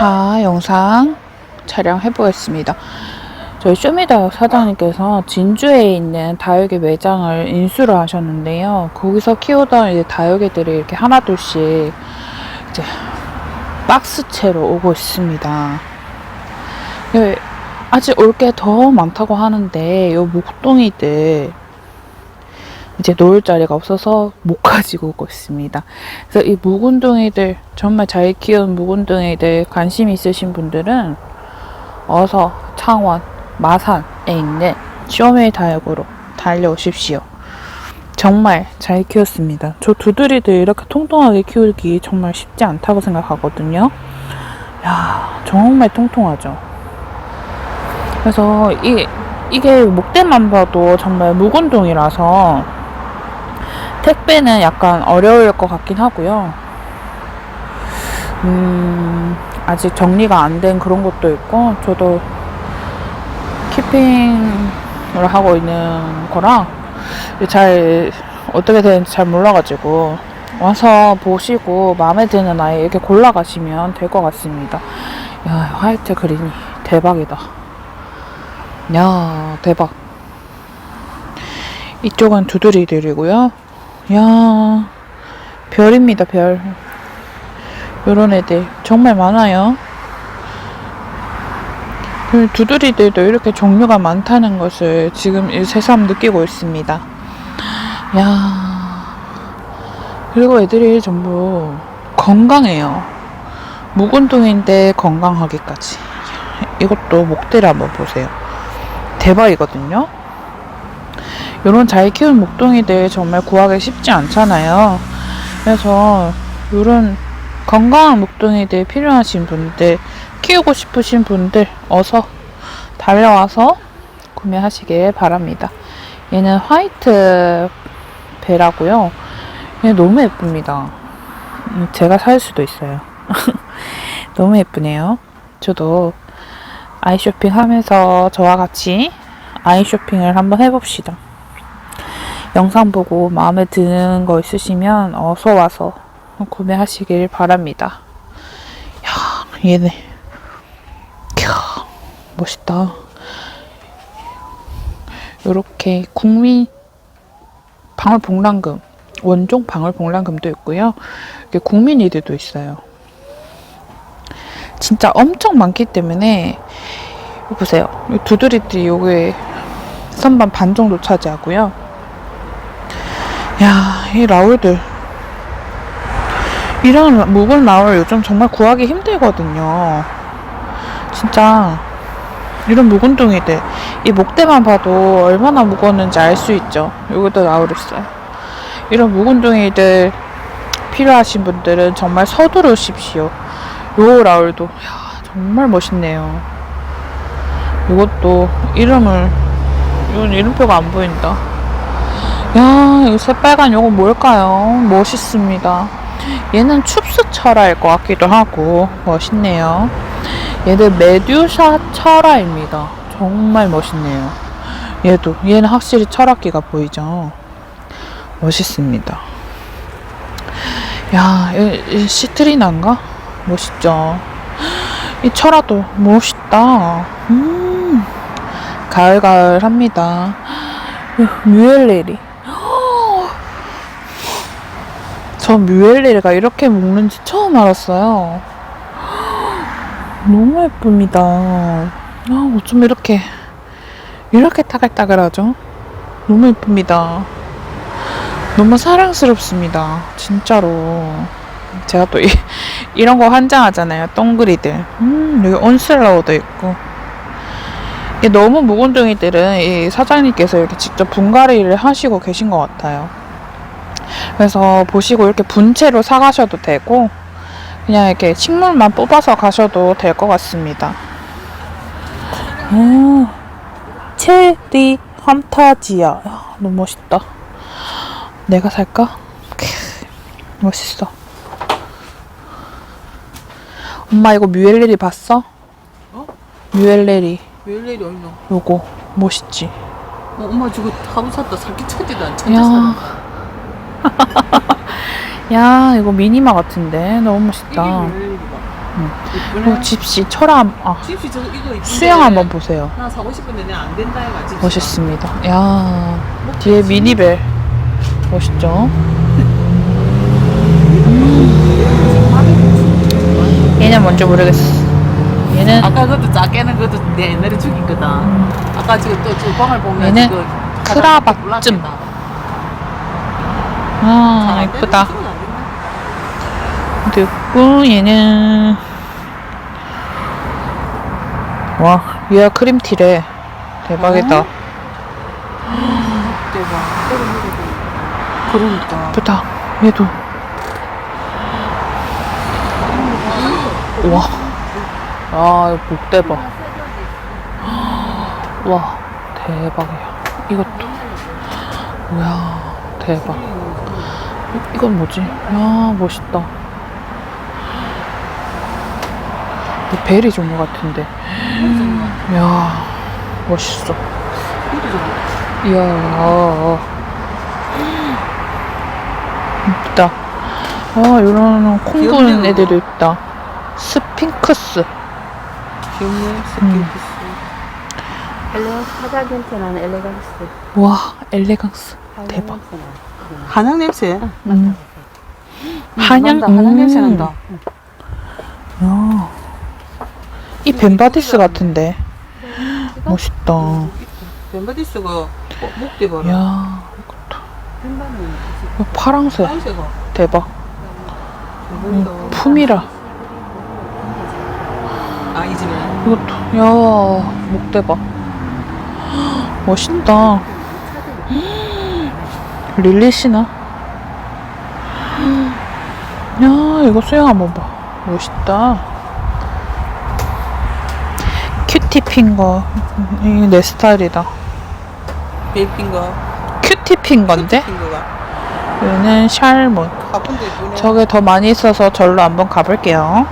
2차 영상 촬영해 보겠습니다. 저희 쇼미더 사장님께서 진주에 있는 다육이 매장을 인수를 하셨는데요. 거기서 키우던 이제 다육이들이 이렇게 하나둘씩 이제 박스채로 오고 있습니다. 예, 아직 올 게 더 많다고 하는데 요 목동이들 이제 놓을 자리가 없어서 못 가지고 오고 있습니다. 그래서 이 묵은둥이들 정말 잘 키운 묵은둥이들 관심 있으신 분들은 어서 창원 마산에 있는 쇼메 다육으로 달려오십시오. 정말 잘 키웠습니다. 저 두드리들 이렇게 통통하게 키우기 정말 쉽지 않다고 생각하거든요. 야, 정말 통통하죠. 그래서 이 이게 목대만 봐도 정말 묵은둥이라서 택배는 약간 어려울 것 같긴 하고요. 음, 아직 정리가 안 된 그런 것도 있고, 저도 키핑을 하고 있는 거라 잘 어떻게 되는지 잘 몰라가지고 와서 보시고 마음에 드는 아이 이렇게 골라가시면 될 것 같습니다. 야, 화이트 그린이 대박이다. 야, 대박. 이쪽은 두드리들이고요. 야, 별입니다, 별. 요런 애들 정말 많아요. 그 두드리들도 이렇게 종류가 많다는 것을 지금 이 새삼 느끼고 있습니다. 야, 그리고 애들이 전부 건강해요. 묵은둥인데 건강하기까지. 이것도 목대를 한번 보세요. 대박이거든요. 요런 잘 키운 목동이들 정말 구하기 쉽지 않잖아요. 그래서 요런 건강한 목동이들 필요하신 분들, 키우고 싶으신 분들 어서 달려와서 구매하시길 바랍니다. 얘는 화이트 배라고요. 얘 너무 예쁩니다. 음, 제가 살 수도 있어요. 너무 예쁘네요. 저도 아이 쇼핑 하면서 저와 같이 아이 쇼핑을 한번 해봅시다. 영상 보고 마음에 드는 거 있으시면 어서 와서 구매하시길 바랍니다. 야, 얘네. 캬, 멋있다. 요렇게 국민 방울복랑금, 원종 방울복랑금도 있고요. 이렇게 국민이들도 있어요. 진짜 엄청 많기 때문에 보세요. 이 두드리들이 요게 선반 반 정도 차지하고요. 야, 이 라울들. 이런 묵은 라울 요즘 정말 구하기 힘들거든요. 진짜 이런 묵은둥이들 이 목대만 봐도 얼마나 무거웠는지 알 수 있죠. 요것도 라울 있어요. 이런 묵은둥이들 필요하신 분들은 정말 서두르십시오. 요 라울도 야, 정말 멋있네요. 이것도 이름을 이건 이름표가 안 보인다. 야, 이 새빨간 요거 뭘까요? 멋있습니다. 얘는 춥스 철화일 것 같기도 하고 멋있네요. 얘들 메듀사 철화입니다. 정말 멋있네요. 얘도 얘는 확실히 철학기가 보이죠. 멋있습니다. 야, 시트리나인가? 멋있죠. 이 철화도 멋있다. 음, 가을가을합니다. 뮤엘레리. 저 뮤엘레리가 이렇게 먹는지 처음 알았어요. 너무 예쁩니다. 아, 어쩜 이렇게, 이렇게 따글따글하죠? 너무 예쁩니다. 너무 사랑스럽습니다. 진짜로. 제가 또 이, 이런 거 환장하잖아요. 동그리들. 음, 여기 온슬라워도 있고. 너무 묵은둥이들은 이 사장님께서 이렇게 직접 분갈이를 하시고 계신 것 같아요. 그래서 보시고 이렇게 분채로 사가셔도 되고, 그냥 이렇게 식물만 뽑아서 가셔도 될 것 같습니다. 음, 체리. 야, 너무 멋있다. 내가 살까? 크, 멋있어. 엄마 이거 뮤엘레리 봤어? 어? 뮤엘레리 왜 일이 없노? 요거 멋있지? 어, 엄마 저거 하고 샀다 살기 쳐지도 않잖아. 야. 야 이거 미니마 같은데 너무 멋있다. 이쁘네. 어, 집시 철암 아, 집시 저거 이거 이쁜데 수영 한번 보세요. 하나 사고 싶은데 내가 안 된다 해가 집시. 멋있습니다. 야 뒤에 미니벨 멋있죠? 음. 얘는 뭔지 모르겠어. 얘는 아까 그것도 작게는 그것도 내 옛날에 죽이거든. 아까 지금 또 주방을 보면 얘는 지금 크라바쯤. 아 예쁘다. 됐고 얘는 와 얘가 크림티래 대박이다 어? 대박. 그러니까. 예쁘다 얘도 와. 아, 목 대박. 와, 대박이야. 이것도. 이야, 대박. 이- 이건 뭐지? 야, 멋있다. 이 베리 종류 같은데. 이야, 멋있어. 이야, 이쁘다. 아, 이런 콩 부는 귀엽네요. 애들도 있다. 스핑크스. 귀엽네. 스킨피스. 엘레 파자겐테라는 엘레강스. 와, 엘레강스. 대박. 한약 냄새. 음. 한양, 난다. 한약 냄새 음. 난다. 야. 이 벤바디스 같은데. 멋있다. 벤바디스가 목대 봐라. 야, 파랑색. 파란색아. 대박. 대박이다. 품이라. 아, 이 집에. 이것도, 야, 목 대박. 멋있다. 릴리시나? 야, 이거 수영 한번 봐. 멋있다. 큐티 핑거. 이게 내 스타일이다. 베이핑거. 큐티? 핑거가. 얘는 샬몬. 저게 더 많이 있어서 절로 한번 가볼게요.